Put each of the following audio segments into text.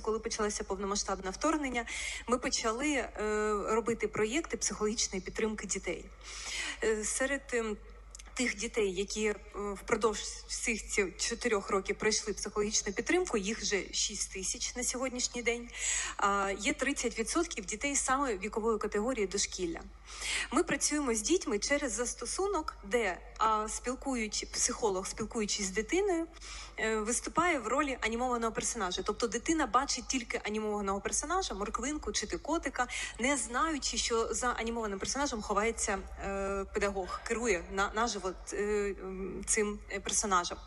Коли почалося повномасштабне вторгнення, ми почали е, робити проєкти психологічної підтримки дітей. Е, серед ем, тих дітей, які е, впродовж всіх цих чотирьох років пройшли психологічну підтримку, їх вже 6 тисяч на сьогоднішній день. Є 30% дітей саме вікової категорії дошкілля. Ми працюємо з дітьми через застосунок, де спілкуючи психолог, спілкуючись з дитиною, е, виступає в ролі анімованого персонажа. Тобто дитина бачить тільки анімованого персонажа, морквинку чи ти котика, не знаючи, що за анімованим персонажем ховається е, педагог, керує на наживо е, цим персонажем.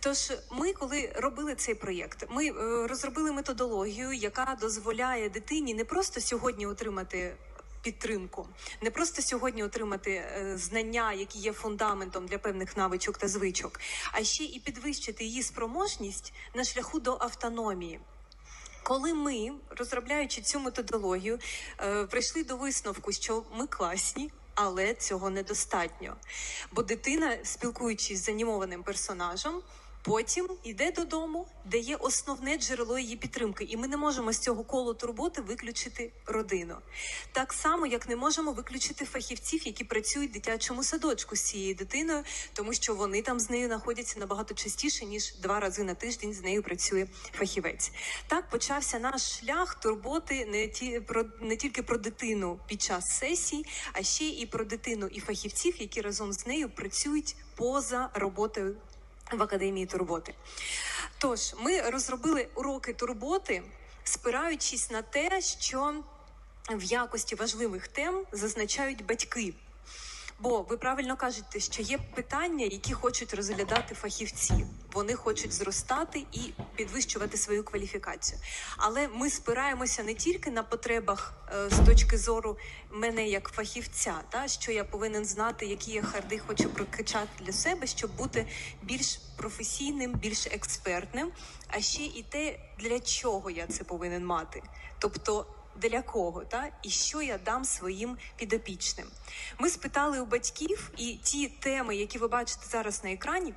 Тож, ми, коли робили цей проєкт, ми е, розробили методологію, яка дозволяє дитині не просто сьогодні отримати. Підтримку не просто сьогодні отримати е, знання, які є фундаментом для певних навичок та звичок, а ще і підвищити її спроможність на шляху до автономії. Коли ми, розробляючи цю методологію, прийшли до висновку, що ми класні, але цього недостатньо. Бо дитина, спілкуючись з анімованим персонажем, потім йде додому, де є основне джерело її підтримки, і ми не можемо з цього колу турботи виключити родину. Так само, як не можемо виключити фахівців, які працюють в дитячому садочку з цією дитиною, тому що вони там з нею знаходяться набагато частіше ніж два рази на тиждень з нею працює фахівець. Так почався наш шлях турботи не ті про не тільки про дитину під час сесій, а ще і про дитину і фахівців, які разом з нею працюють поза роботою в академії турботи. Тож ми розробили уроки турботи, спираючись на те, що в якості важливих тем зазначають батьки. Бо ви правильно кажете, що є питання, які хочуть розглядати фахівці. Вони хочуть зростати і підвищувати свою кваліфікацію. Але ми спираємося не тільки на потребах е, з точки зору мене як фахівця, та що я повинен знати, які я харди хочу прокачати для себе, щоб бути більш професійним, більш експертним, а ще і те, для чого я це повинен мати. Тобто для кого та і що я дам своїм підопічним. Ми спитали у батьків, і ті теми, які ви бачите зараз на екрані.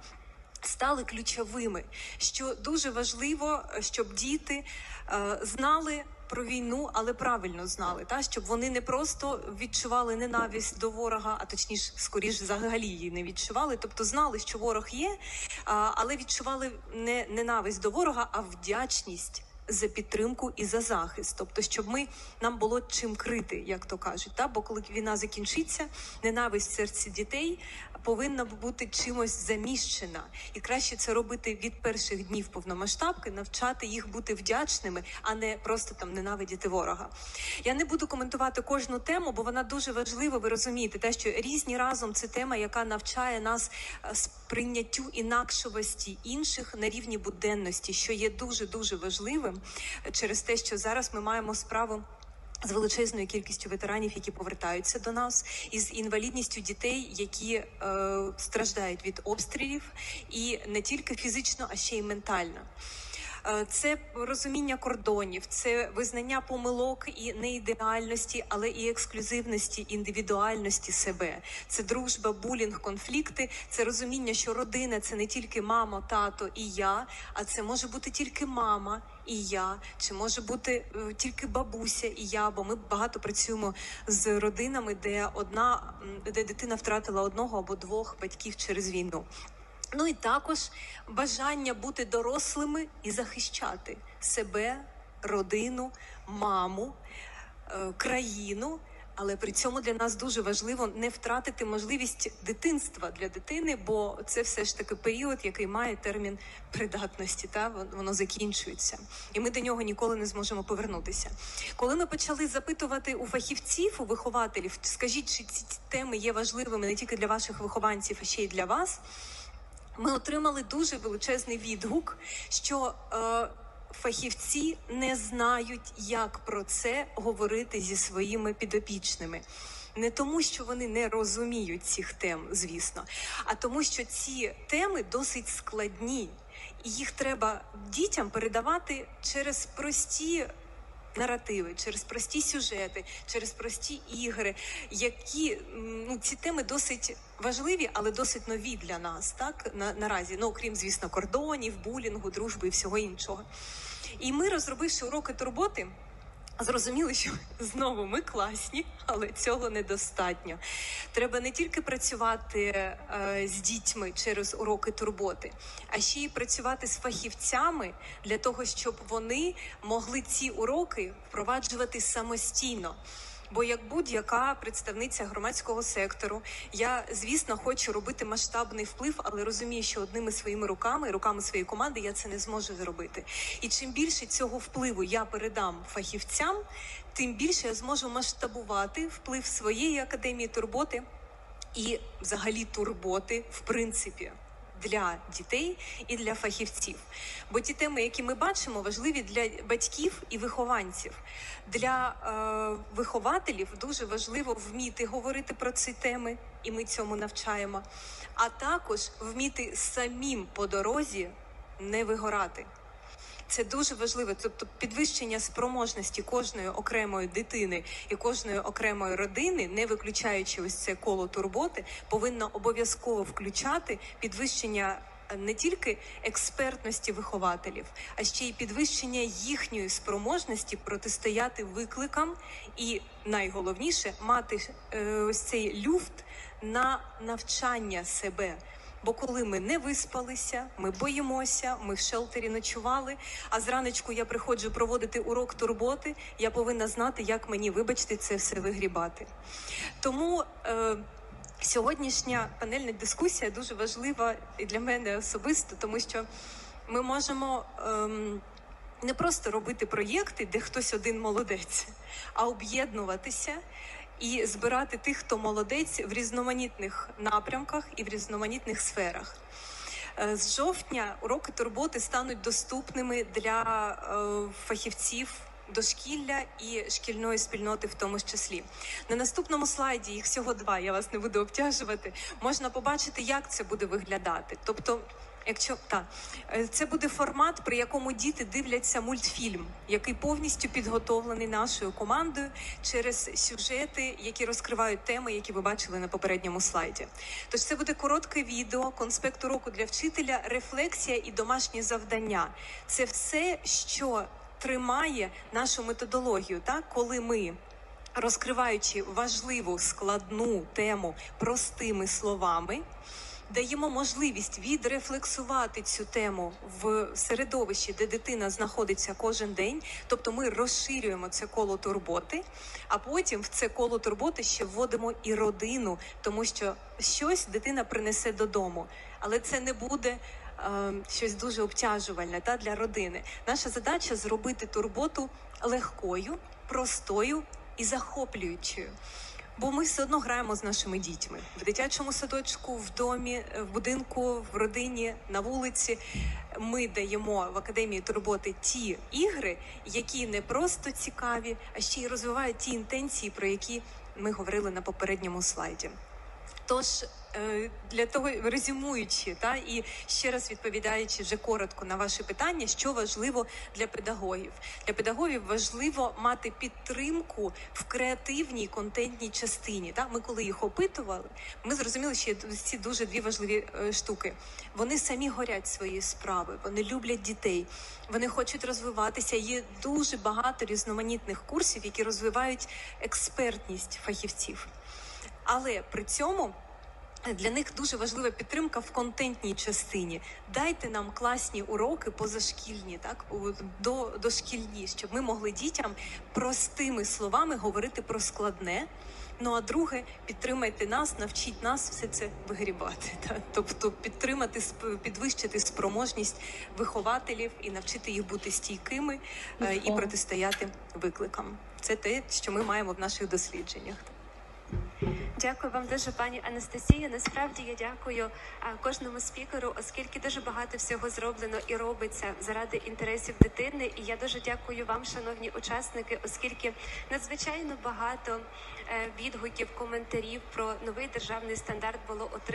Стали ключовими, що дуже важливо, щоб діти е, знали про війну, але правильно знали, та щоб вони не просто відчували ненависть до ворога, а точніше, скоріш взагалі її не відчували. Тобто знали, що ворог є, але відчували не ненависть до ворога, а вдячність за підтримку і за захист, тобто, щоб ми нам було чим крити, як то кажуть. Та бо коли війна закінчиться, ненависть в серці дітей повинна бути чимось заміщена, і краще це робити від перших днів повномасштабки, навчати їх бути вдячними, а не просто там ненавидіти ворога. Я не буду коментувати кожну тему, бо вона дуже важлива. Ви розумієте, те, що різні разом це тема, яка навчає нас е, сприйняттю інакшості інших на рівні буденності, що є дуже дуже важливим е, через те, що зараз ми маємо справу. З величезною кількістю ветеранів, які повертаються до нас, із інвалідністю дітей, які е, страждають від обстрілів, і не тільки фізично, а ще й ментально. Е, Це розуміння кордонів, це визнання помилок і не ідеальності, але і ексклюзивності, індивідуальності себе. Це дружба, булінг, конфлікти. Це розуміння, що родина це не тільки мама, тато і я, а це може бути тільки мама і я, чи може бути е, тільки бабуся і я. Бо ми багато працюємо з родинами, де одна де дитина втратила одного або двох батьків через війну. Ну і також бажання бути дорослими і захищати себе, родину, маму, е, країну. Але при цьому для нас дуже важливо не втратити можливість дитинства для дитини, бо це все ж таки період, який має термін придатності, та вон- воно закінчується, і ми до нього ніколи не зможемо повернутися. Коли ми почали запитувати у фахівців, у вихователів, скажіть, чи ці теми є важливими не тільки для ваших вихованців, а ще й для вас. Ми отримали дуже величезний відгук, що е, фахівці не знають, як про це говорити зі своїми підопічними. Не тому, що вони не розуміють цих тем, звісно, а тому, що ці теми досить складні, і їх треба дітям передавати через прості наративи, через прості сюжети, через прості ігри, які ну, ці теми досить важливі, але досить нові для нас, так на, наразі. Ну окрім, звісно, кордонів, булінгу, дружби і всього іншого. І ми, розробивши уроки турботи, Зрозуміли, що знову ми класні, але цього недостатньо. Треба не тільки працювати е, з дітьми через уроки турботи, а ще й працювати з фахівцями для того, щоб вони могли ці уроки впроваджувати самостійно. Бо як будь-яка представниця громадського сектору, я звісно хочу робити масштабний вплив, але розумію, що одними своїми руками, руками своєї команди, я це не зможу зробити. І чим більше цього впливу я передам фахівцям, тим більше я зможу масштабувати вплив своєї академії турботи і взагалі турботи, в принципі. Для дітей і для фахівців, бо ті теми, які ми бачимо, важливі для батьків і вихованців. Для е, вихователів дуже важливо вміти говорити про ці теми, і ми цьому навчаємо. А також вміти самим по дорозі не вигорати. Це дуже важливо, тобто підвищення спроможності кожної окремої дитини і кожної окремої родини, не виключаючи ось це коло турботи, повинно обов'язково включати підвищення е, не тільки експертності вихователів, а ще й підвищення їхньої спроможності протистояти викликам, і найголовніше мати е, ось цей люфт на навчання себе. Бо коли ми не виспалися, ми боїмося, ми в шелтері ночували. А зранечку я приходжу проводити урок турботи. Я повинна знати, як мені, вибачте, це все вигрібати. Тому е, сьогоднішня панельна дискусія дуже важлива і для мене особисто, тому що ми можемо. ем, не просто робити проєкти, де хтось один молодець, а об'єднуватися і збирати тих, хто молодець в різноманітних напрямках і в різноманітних сферах. Е, З жовтня уроки турботи стануть доступними для е, фахівців. Дошкілля і шкільної спільноти, в тому числі на наступному слайді їх всього два. Я вас не буду обтяжувати. Можна побачити, як це буде виглядати. Тобто, якщо так, е, це буде формат, при якому діти дивляться мультфільм, який повністю підготовлений нашою командою через сюжети, які розкривають теми, які ви бачили на попередньому слайді. Тож це буде коротке відео, конспект уроку для вчителя, рефлексія і домашні завдання. Це все, що тримає нашу методологію, так коли ми. Розкриваючи важливу складну тему простими словами, даємо можливість відрефлексувати цю тему в середовищі, де дитина знаходиться кожен день. Тобто ми розширюємо це коло турботи, а потім в це коло турботи ще вводимо і родину, тому що щось дитина принесе додому, але це не буде. е, Щось дуже обтяжувальне та для родини. Наша задача зробити турботу легкою, простою і захоплюючою. Бо ми все одно граємо з нашими дітьми в дитячому садочку, в домі, в будинку, в родині, на вулиці. Ми даємо в академії турботи ті ігри, які не просто цікаві, а ще й розвивають ті інтенції, про які ми говорили на попередньому слайді. Тож е, для того резюмуючи, та і ще раз відповідаючи вже коротко на ваші питання, що важливо для педагогів. Для педагогів важливо мати підтримку в креативній контентній частині. Та ми коли їх опитували, ми зрозуміли, що є ці дуже дві важливі е, штуки. Вони самі горять своєї справи, вони люблять дітей, вони хочуть розвиватися. Є дуже багато різноманітних курсів, які розвивають експертність фахівців. Але при цьому для них дуже важлива підтримка в контентній частині. Дайте нам класні уроки позашкільні, так до, дошкільні, щоб ми могли дітям простими словами говорити про складне. Ну а друге, підтримайте нас, навчіть нас все це вигрібати. Та? Тобто підтримати, підвищити спроможність вихователів і навчити їх бути стійкими е, і протистояти викликам. Це те, що ми маємо в наших дослідженнях. Дякую вам дуже, пані Анастасія. Насправді я дякую кожному спікеру, оскільки дуже багато всього зроблено і робиться заради інтересів дитини. І я дуже дякую вам, шановні учасники, оскільки надзвичайно багато е, відгуків, коментарів про новий державний стандарт було отримано.